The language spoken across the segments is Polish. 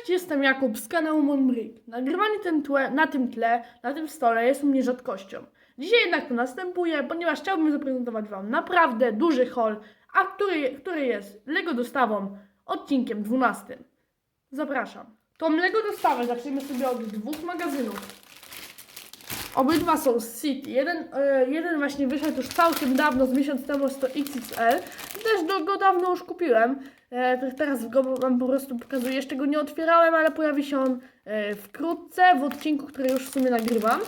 Cześć, jestem Jakub z kanału Monbrick. Nagrywanie tym tle, na tym tle, na tym stole jest u mnie rzadkością. Dzisiaj jednak to następuje, ponieważ chciałbym zaprezentować Wam naprawdę duży haul, a który, który jest Lego dostawą odcinkiem 12. Zapraszam. Tą Lego dostawę zaczniemy sobie od dwóch magazynów. Obydwa są z City. Jeden, e, jeden właśnie wyszedł już całkiem dawno, z miesiąc temu jest to XXL. Też do, go dawno już kupiłem. To teraz go Wam po prostu pokazuję. Jeszcze go nie otwierałem, ale pojawi się on e, wkrótce w odcinku, który już w sumie nagrywam.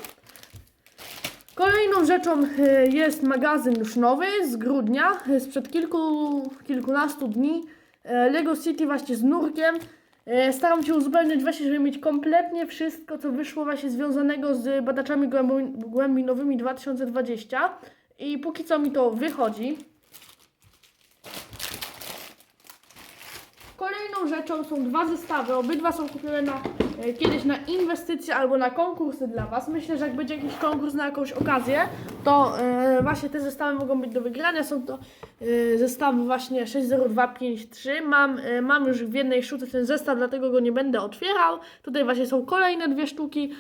Kolejną rzeczą jest magazyn już nowy z grudnia, e, sprzed kilku, kilkunastu dni. Lego City właśnie z nurkiem. E, Staram się uzupełniać właśnie, żeby mieć kompletnie wszystko, co wyszło właśnie związanego z badaczami głębinowymi 2020. I póki co mi to wychodzi. Rzeczą są dwa zestawy. Obydwa są kupione na, e, kiedyś na inwestycje albo na konkursy dla Was. Myślę, że jak będzie jakiś konkurs na jakąś okazję, to e, właśnie te zestawy mogą być do wygrania. Są to e, zestawy właśnie 60253. Mam, mam już w jednej sztuce ten zestaw, dlatego go nie będę otwierał. Tutaj właśnie są kolejne dwie sztuki,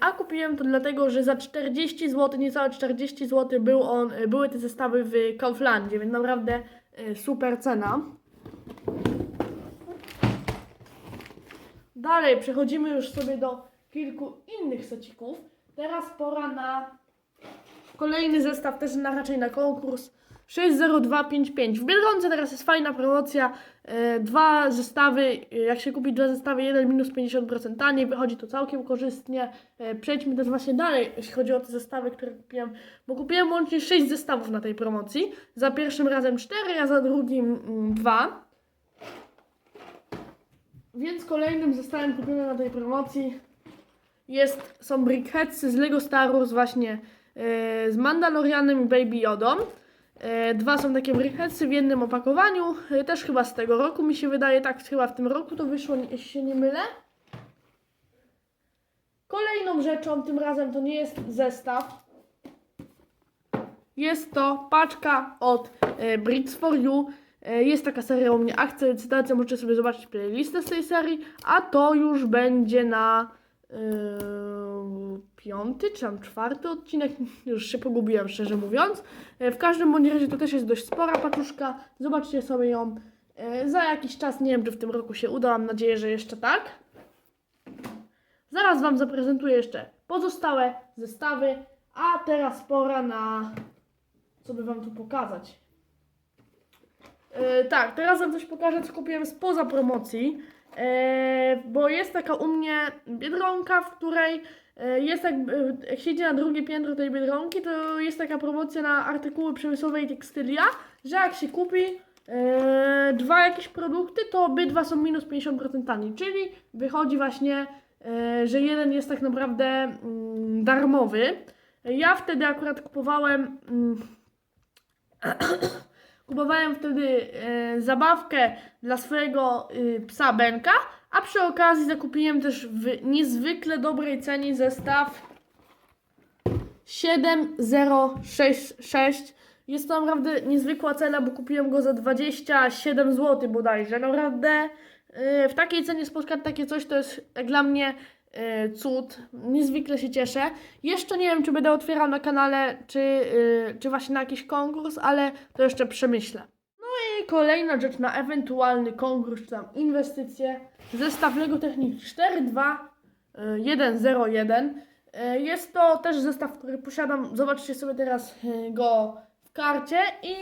a kupiłem to dlatego, że za 40 zł, niecałe 40 zł był on, były te zestawy w Kauflandzie, więc naprawdę super cena. Dalej przechodzimy już sobie do kilku innych secików. Teraz pora na kolejny zestaw, też na raczej na konkurs 60255. W Biedronce teraz jest fajna promocja. E, dwa zestawy, e, jak się kupi dwa zestawy, jeden minus 50% taniej, wychodzi to całkiem korzystnie. E, przejdźmy też właśnie dalej, jeśli chodzi o te zestawy, które kupiłem, bo kupiłem łącznie 6 zestawów na tej promocji. Za pierwszym razem 4, a za drugim 2. Więc kolejnym zestawem kupionym na tej promocji jest, są Brickheadsy z Lego Star Wars właśnie e, z Mandalorianem i Baby Yodą. E, dwa są takie Brickheadsy w jednym opakowaniu, e, też chyba z tego roku mi się wydaje, tak chyba w tym roku to wyszło, jeśli się nie mylę. Kolejną rzeczą, tym razem to nie jest zestaw, jest to paczka od e, Bricks for You. E, Jest taka seria u mnie akcja, licytacja, możecie sobie zobaczyć playlistę z tej serii, a to już będzie na yy, piąty czy tam czwarty odcinek, już się pogubiłem szczerze mówiąc. E, w każdym bądź razie to też jest dość spora paczuszka, zobaczcie sobie ją za jakiś czas, nie wiem czy w tym roku się uda, mam nadzieję, że jeszcze tak. Zaraz Wam zaprezentuję jeszcze pozostałe zestawy, a teraz pora na co by Wam tu pokazać. E, tak, teraz Wam coś pokażę, co kupiłem spoza promocji, e, bo jest taka u mnie biedronka, w której e, jest jak, e, jak się idzie na drugie piętro tej biedronki, to jest taka promocja na artykuły przemysłowe i tekstylia, że jak się kupi e, dwa jakieś produkty, to obydwa są minus 50% taniej, czyli wychodzi właśnie, e, że jeden jest tak naprawdę mm, darmowy. Ja wtedy akurat kupowałem mm, Kupowałem wtedy e, zabawkę dla swojego y, psa Benka, a przy okazji zakupiłem też w niezwykle dobrej cenie zestaw 7066. Jest to naprawdę niezwykła cena, bo kupiłem go za 27 zł bodajże. Naprawdę y, w takiej cenie spotkać takie coś to jest jak dla mnie y, cud. Niezwykle się cieszę. Jeszcze nie wiem, czy będę otwierał na kanale, czy, y, czy właśnie na jakiś konkurs, ale to jeszcze przemyślę. No i kolejna rzecz na ewentualny konkurs, czy tam inwestycje. Zestaw Lego Technik 42101. Y, Jest to też zestaw, który posiadam. Zobaczcie sobie teraz y, go w karcie i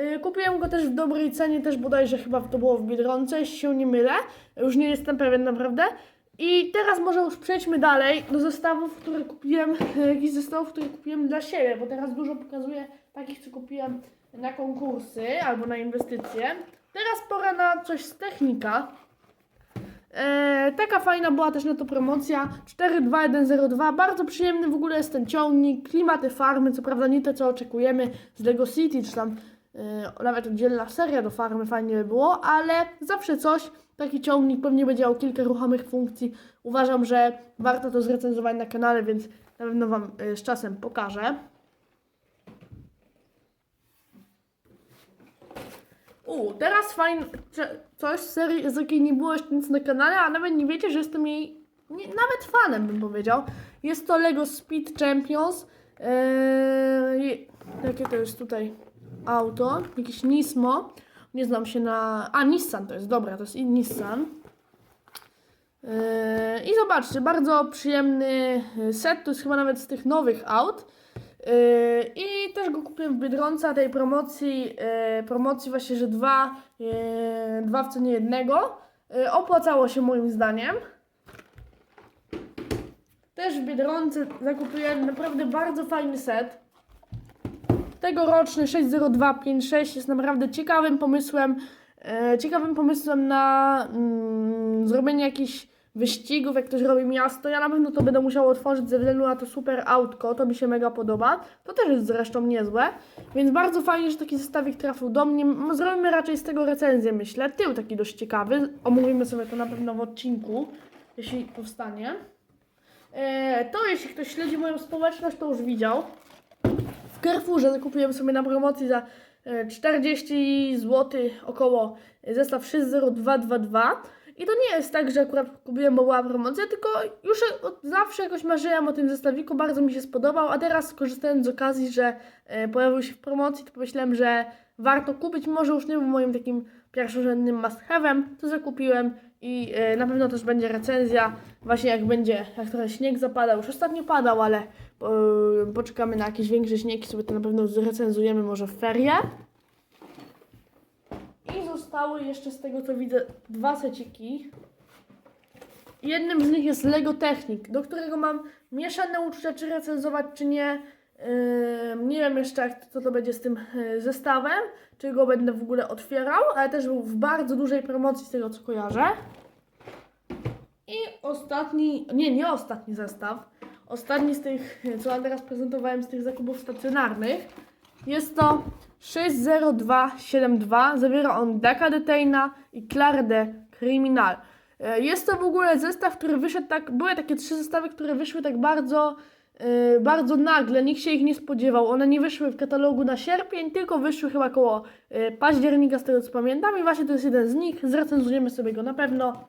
y, kupiłem go też w dobrej cenie, też bodajże chyba to było w Biedronce, jeśli się nie mylę. Już nie jestem pewien naprawdę. I teraz może już przejdźmy dalej do zestawów, które kupiłem, jakichś zestawów, które kupiłem dla siebie, bo teraz dużo pokazuję takich, co kupiłem na konkursy albo na inwestycje. Teraz pora na coś z technika. E, taka fajna była też na to promocja 42102. Bardzo przyjemny w ogóle jest ten ciągnik. Klimaty farmy, co prawda nie te co oczekujemy z Lego City, czy tam nawet oddzielna seria do farmy fajnie by było, ale zawsze coś. Taki ciągnik pewnie będzie miał kilka ruchomych funkcji. Uważam, że warto to zrecenzować na kanale, więc na pewno Wam e, z czasem pokażę. U, teraz fajne coś z serii, z jakiej nie było jeszcze nic na kanale, a nawet nie wiecie, że jestem jej nie, nawet fanem, bym powiedział. Jest to Lego Speed Champions. Eee, jakie to jest tutaj auto? Jakieś Nismo. Nie znam się na... A, Nissan to jest, dobra, to jest i Nissan. Eee, I zobaczcie, bardzo przyjemny set, to jest chyba nawet z tych nowych aut. Yy, I też go kupiłem w Biedronce, tej promocji, yy, promocji właśnie, że dwa, yy, dwa w cenie jednego. Yy, opłacało się moim zdaniem. Też w Biedronce zakupiłem naprawdę bardzo fajny set. Tegoroczny 60256 jest naprawdę ciekawym pomysłem. E, ciekawym pomysłem na mm, zrobienie jakichś wyścigów, jak ktoś robi miasto. Ja na pewno to będę musiał otworzyć ze względu na to super autko, to mi się mega podoba. To też jest zresztą niezłe, więc bardzo fajnie, że taki zestawik trafił do mnie. Zrobimy raczej z tego recenzję, myślę. Tył taki dość ciekawy. Omówimy sobie to na pewno w odcinku, jeśli powstanie. E, to jeśli ktoś śledzi moją społeczność, to już widział. Carrefourze zakupiłem sobie na promocji za e, 40 zł około zestaw 60222. I to nie jest tak, że akurat kupiłem, bo była promocja, tylko już od zawsze jakoś marzyłem o tym zestawiku, bardzo mi się spodobał, a teraz skorzystając z okazji, że e, pojawił się w promocji, to pomyślałem, że warto kupić, może już nie był moim takim pierwszorzędnym must have'em, to zakupiłem i e, na pewno też będzie recenzja, właśnie jak będzie, jak trochę śnieg zapadał, już ostatnio padał, ale e, poczekamy na jakieś większe śniegi, sobie to na pewno zrecenzujemy może w ferie. Zostały jeszcze z tego co widzę dwa seciki. Jednym z nich jest Lego Technik, do którego mam mieszane uczucia, czy recenzować, czy nie. Yy, nie wiem jeszcze, jak, co to będzie z tym yy, zestawem, czy go będę w ogóle otwierał, ale też był w bardzo dużej promocji z tego co kojarzę. I ostatni, nie, nie ostatni zestaw, ostatni z tych, co wam teraz prezentowałem, z tych zakupów stacjonarnych, jest to 60272. Zawiera on Deka Detaina i Clare de Criminal. E, Jest to w ogóle zestaw, który wyszedł tak. Były takie trzy zestawy, które wyszły tak bardzo, e, bardzo nagle. Nikt się ich nie spodziewał. One nie wyszły w katalogu na sierpień, tylko wyszły chyba koło e, października, z tego co pamiętam. I właśnie to jest jeden z nich. Zrecenzujemy sobie go na pewno.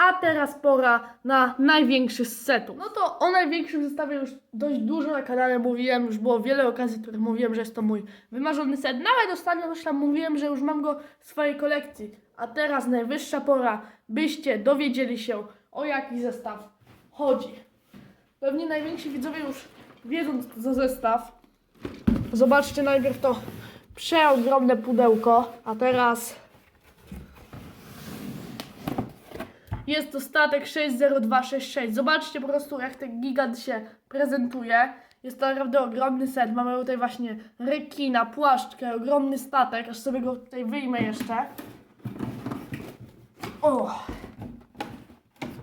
A teraz pora na największy z setów. No to o największym zestawie już dość dużo na kanale mówiłem, już było wiele okazji, w których mówiłem, że jest to mój wymarzony set. Nawet ostatnio już tam mówiłem, że już mam go w swojej kolekcji. A teraz najwyższa pora, byście dowiedzieli się o jaki zestaw chodzi. Pewnie najwięksi widzowie już wiedzą co za zestaw. Zobaczcie najpierw to przeogromne pudełko, a teraz Jest to statek 60266. Zobaczcie po prostu, jak ten gigant się prezentuje. Jest to naprawdę ogromny set. Mamy tutaj właśnie rekina, płaszczkę, ogromny statek. Aż sobie go tutaj wyjmę jeszcze. O!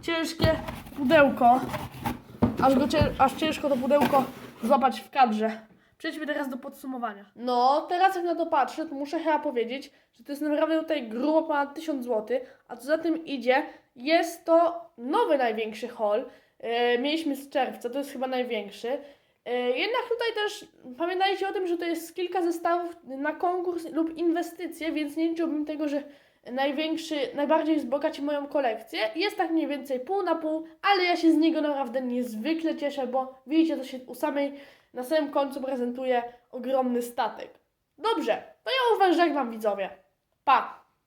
Ciężkie pudełko. Aż, go, aż ciężko to pudełko złapać w kadrze. Przejdźmy teraz do podsumowania. No, teraz jak na to patrzę, to muszę chyba powiedzieć, że to jest naprawdę tutaj grubo ponad 1000 zł, a co za tym idzie, jest to nowy największy haul. E, mieliśmy z czerwca, to jest chyba największy. E, jednak tutaj też pamiętajcie o tym, że to jest kilka zestawów na konkurs lub inwestycje, więc nie liczyłbym tego, że największy, najbardziej wzbogaci moją kolekcję. Jest tak mniej więcej pół na pół, ale ja się z niego naprawdę niezwykle cieszę, bo widzicie, to się u samej, na samym końcu prezentuje ogromny statek. Dobrze, to ja Was żegnam widzowie. Pa!